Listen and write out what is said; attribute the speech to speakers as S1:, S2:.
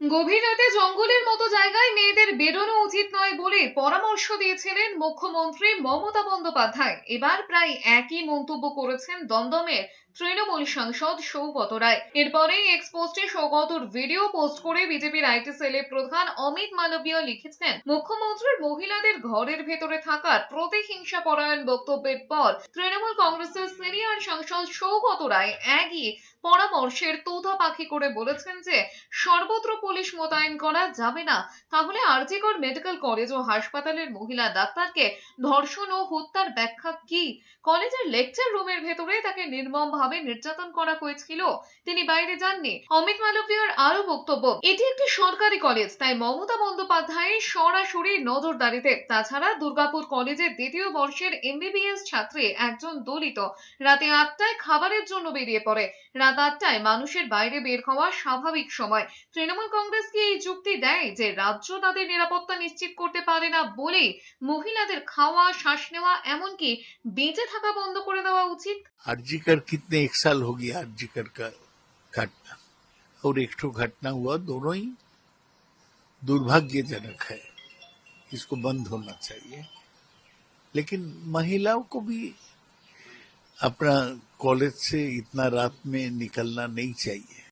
S1: গভীর রাতে জঙ্গলের মতো জায়গায় মেয়েদের বেরোনো উচিত নয় বলে পরামর্শ দিয়েছিলেন মুখ্যমন্ত্রী মমতা বন্দ্যোপাধ্যায়। এবার প্রায় একই মন্তব্য করেছেন দমদমের তৃণমূল সাংসদ সৌগত রায়। এরপরেই এক্সপোস্টে সৌগতর ভিডিও পোস্ট করে বিজেপির আইটি সেলের প্রধান অমিত মালবীয় লিখেছেন, মুখ্যমন্ত্রীর মহিলাদের ঘরের ভেতরে থাকার প্রতিহিংসা পরায়ণ বক্তব্যের পর তৃণমূল কংগ্রেসের সিনিয়র সাংসদ সৌগত রায় একই পরামর্শের তোতা পাখি করে বলেছেন যে, সর্বত্র পুলিশ মোতায়েন করা যাবে না। তাহলে আরজিকর মেডিকেল কলেজ ও হাসপাতালের মহিলা ডাক্তারকে ধর্ষণ ও হত্যার ব্যাখ্যা কি? কলেজের লেকচার রুমের ভেতরে তাকে নির্মমভাবে নির্যাতন করা হয়েছিল। তিনি বাইরে যাননি। অমিত মালব্যর আরও বক্তব্য, এটি একটি সরকারি কলেজ, তাই মমতা বন্দ্যোপাধ্যায়ের সরাসরি নজরদারিতে। তাছাড়া দুর্গাপুর কলেজের দ্বিতীয় বর্ষের এমবিবিএস ছাত্রী একজন দলিত। রাতে আটটায় খাবারের জন্য বেরিয়ে পড়ে। রাত আটটায় মানুষের বাইরে বের হওয়া স্বাভাবিক সময়। তৃণমূল কংগ্রেস কি এই যুক্তি দেয় যে, রাজ্য তাদের নিরাপত্তা নিশ্চিত করতে পারে না বলেই মহিলাদের খাওয়া, শ্বাস নেওয়া, এমনকি বেঁচে থাকা বন্ধ করে দেওয়া উচিত
S2: आरजीकर कितने एक साल हो गया आरजीकर का घटना और एक ठो घटना हुआ दोनों ही दुर्भाग्यजनक है इसको बंद होना चाहिए लेकिन महिलाओं को भी अपना कॉलेज से इतना रात में निकलना नहीं चाहिए